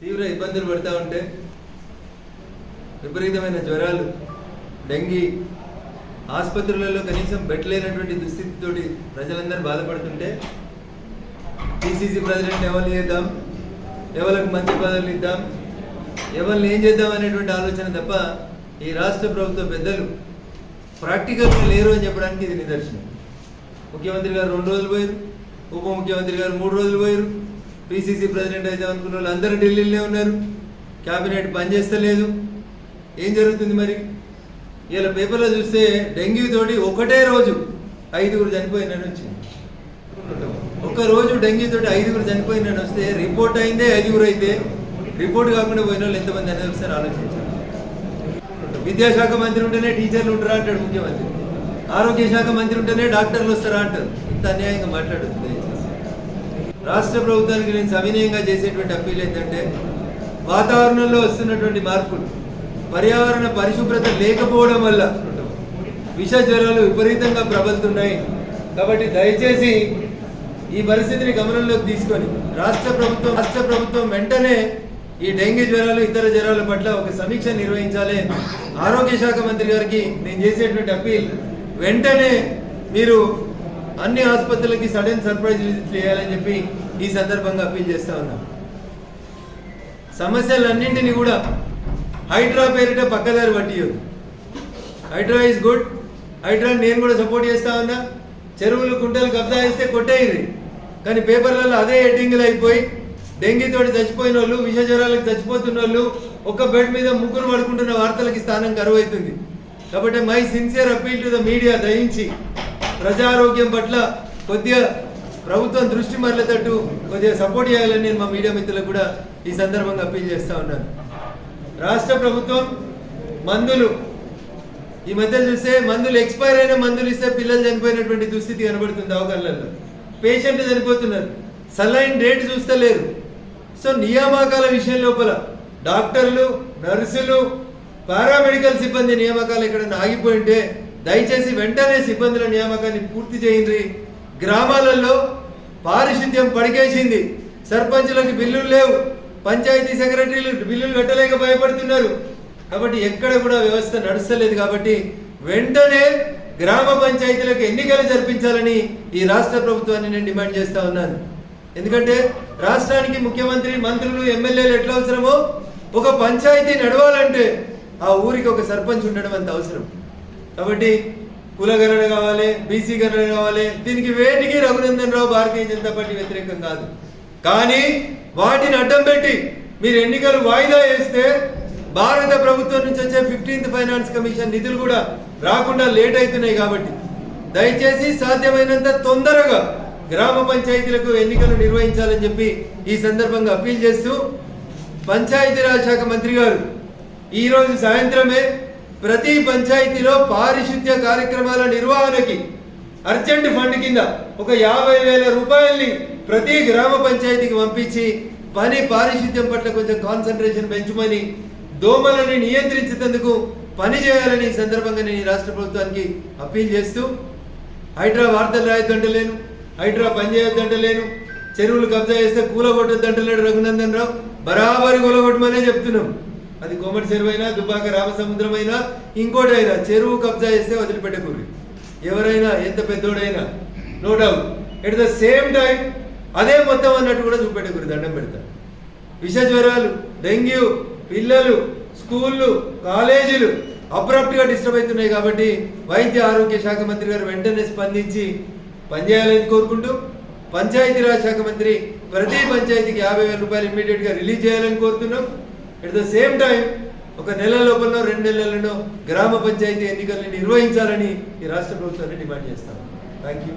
తీవ్ర ఇబ్బందులు పడుతూ ఉంటే విపరీతమైన జ్వరాలు డెంగీ ఆసుపత్రులలో కనీసం బెడ్ లేనటువంటి దుస్థితితోటి ప్రజలందరూ బాధపడుతుంటే టీసీసీ ప్రెసిడెంట్ ఎవరిని చేద్దాం? ఎవరికి మంత్రి పదవులు ఇద్దాం? ఎవరిని ఏం చేద్దాం అనేటువంటి ఆలోచన తప్ప ఈ రాష్ట్ర ప్రభుత్వ పెద్దలు ప్రాక్టికల్గా లేరు అని చెప్పడానికి ఇది నిదర్శనం. ముఖ్యమంత్రి గారు రెండు రోజులు పోయారు ఉప ముఖ్యమంత్రి గారు మూడు రోజులు పోయారు. పిసిసి ప్రెసిడెంట్ అయితే అనుకున్న వాళ్ళు అందరూ ఢిల్లీలోనే ఉన్నారు. క్యాబినెట్ పనిచేస్తలేదు ఏం జరుగుతుంది మరి? ఇలా పేపర్లో చూస్తే డెంగ్యూ తోటి ఒకటే రోజు ఐదుగురు చనిపోయినని వచ్చింది. ఒక రోజు డెంగ్యూ తోటి ఐదుగురు చనిపోయినని వస్తే రిపోర్ట్ అయిందే ఐదుగురు అయితే. రిపోర్ట్ కాకుండా పోయిన వాళ్ళు ఎంతమంది అనేది ఒకసారి ఆలోచించారు విద్యాశాఖ మంత్రి ఉంటేనే టీచర్లు ఉంటారా అంటాడు ముఖ్యమంత్రి. ఆరోగ్య శాఖ మంత్రి ఉంటేనే డాక్టర్లు వస్తారా అంటారు. ఇంత అన్యాయంగా మాట్లాడుతుంది. రాష్ట్ర ప్రభుత్వానికి నేను సవినయంగా చేసేటువంటి అప్పీల్ ఏంటంటే వాతావరణంలో వస్తున్నటువంటి మార్పులు పర్యావరణ పరిశుభ్రత లేకపోవడం వల్ల విష జ్వరాలు విపరీతంగా ప్రబలుతున్నాయి. కాబట్టి దయచేసి ఈ పరిస్థితిని గమనంలోకి తీసుకొని రాష్ట్ర ప్రభుత్వం రాష్ట్ర ప్రభుత్వం వెంటనే ఈ డెంగ్యూ జ్వరాలు ఇతర జ్వరాల పట్ల ఒక సమీక్ష నిర్వహించాలి. ఆరోగ్య శాఖ మంత్రి గారికి నేను చేసేటువంటి అప్పీల్ వెంటనే మీరు అన్ని ఆసుపత్రులకి సడన్ సర్ప్రైజ్ విజిట్ చేయాలని చెప్పి ఈ సందర్భంగా అప్పీల్ చేస్తా ఉన్నాం. సమస్యలన్నింటినీ కూడా హైడ్రా పేరిట పక్కదారి పట్టియదు హైడ్రా ఇస్ గుడ్. హైడ్రా నేను కూడా సపోర్ట్ చేస్తా ఉన్నా. చెరువులు కుంటలు కబ్జా చేస్తే కొట్టేది కానీ పేపర్లలో అదే ఎడ్డింగ్లు అయిపోయి డెంగీ తోటి చచ్చిపోయిన వాళ్ళు విష జ్వరాలకు చచ్చిపోతున్న వాళ్ళు ఒక బెడ్ మీద ముగ్గురు పడుకుంటున్న వార్తలకి స్థానం కరువైతుంది. కాబట్టి my sincere appeal to the media దయించి ప్రజారోగ్యం పట్ల కొద్దిగా ప్రభుత్వం దృష్టి మరలేటట్టు కొద్దిగా సపోర్ట్ చేయాలని నేను మా మీడియా మిత్రులకు కూడా ఈ సందర్భంగా అప్పీల్ చేస్తా ఉన్నాను. రాష్ట్ర ప్రభుత్వం మందులు ఈ మధ్య చూస్తే మందులు ఎక్స్పైర్ అయిన మందులు ఇస్తే పిల్లలు చనిపోయినటువంటి దుస్థితి కనబడుతుంది అవగాహనలో పేషెంట్లు చనిపోతున్నారు. Saline date చూస్తలేరు. సో నియామకాల విషయం లోపల డాక్టర్లు నర్సులు పారామెడికల్ సిబ్బంది నియామకాలు ఎక్కడన్నా ఆగిపోయింటే దయచేసి వెంటనే సిబ్బందుల నియామకాన్ని పూర్తి చేయండి. గ్రామాలలో పారిశుద్ధ్యం పడికేసింది. సర్పంచులకు బిల్లులు లేవు. పంచాయతీ సెక్రటరీలు బిల్లులు కట్టలేక భయపడుతున్నారు. కాబట్టి ఎక్కడ కూడా వ్యవస్థ నడుస్తలేదు కాబట్టి వెంటనే గ్రామ పంచాయతీలకు ఎన్నికలు జరిపించాలని ఈ రాష్ట్ర ప్రభుత్వాన్ని నేను డిమాండ్ చేస్తా ఉన్నాను. ఎందుకంటే రాష్ట్రానికి ముఖ్యమంత్రి మంత్రులు ఎమ్మెల్యేలు ఎట్లా అవసరమో ఒక పంచాయతీ నడవాలంటే ఆ ఊరికి ఒక సర్పంచ్ ఉండడం అంత అవసరం. కాబట్టి కులగణన కావాలి బీసీ గణన కావాలి దీనికి వేటికి రఘునందన్ రావు భారతీయ జనతా పార్టీ వ్యతిరేకం కాదు. కానీ వాటిని అడ్డం పెట్టి మీరు ఎన్నికలు వాయిదా వేస్తే భారత ప్రభుత్వం నుంచి వచ్చే ఫిఫ్టీన్త్ ఫైనాన్స్ కమిషన్ నిధులు కూడా రాకుండా లేట్ అవుతున్నాయి కాబట్టి దయచేసి సాధ్యమైనంత తొందరగా గ్రామ పంచాయతీలకు ఎన్నికలు నిర్వహించాలని చెప్పి ఈ సందర్భంగా అప్పీల్ చేస్తూ పంచాయతీరాజ్ శాఖ మంత్రి గారు ఈరోజు సాయంత్రమే ప్రతి పంచాయతీలో పారిశుద్ధ్య కార్యక్రమాల నిర్వహణకి అర్జెంట్ ఫండ్ కింద ఒక యాభై వేల రూపాయల్ని ప్రతి గ్రామ పంచాయతీకి పంపించి పని పారిశుద్ధ్యం పట్ల కొంచెం కాన్సన్ట్రేషన్ పెంచుమని దోమలని నియంత్రించేందుకు పని చేయాలని ఈ సందర్భంగా నేను ఈ రాష్ట్ర ప్రభుత్వానికి అప్పీల్ చేస్తూ హైడ్రా వార్తలు రాయొద్దంటలేను హైడ్రా పని చేయొద్దంటలేను చెరువులు కబ్జా చేస్తే కూలగొట్టొద్దంటలేడు రఘునందన్ రావు. బరాబరి కూలగొట్టమనే చెప్తున్నాం. అది కోమటి చెరువు అయినా దుబ్బాక రామసముద్రం అయినా ఇంకోటి అయినా చెరువు కబ్జా చేస్తే వదిలిపెట్టకూరి ఎవరైనా ఎంత పెద్దోడైనా no doubt at the same time అదే మొత్తం అన్నట్టు కూడా చూపెట్టకూరి దండం పెడతా. విష జ్వరాలు డెంగ్యూ పిల్లలు స్కూళ్ళు కాలేజీలు అబ్రప్ట్గా డిస్టర్బ్ అవుతున్నాయి కాబట్టి వైద్య ఆరోగ్య శాఖ మంత్రి గారు వెంటనే స్పందించి పనిచేయాలని కోరుకుంటూ పంచాయతీరాజ్ శాఖ మంత్రి ప్రతి పంచాయతీకి యాభై వేల రూపాయలు ఇమీడియట్గా రిలీజ్ చేయాలని కోరుతున్నాం. ఎట్ ద సేమ్ టైం ఒక నెల లోపల రెండు నెలలలో గ్రామ పంచాయతీ ఎన్నికల్ని నిర్వహించాలని ఈ రాష్ట్ర ప్రభుత్వాన్ని డిమాండ్ చేస్తాను థ్యాంక్ యూ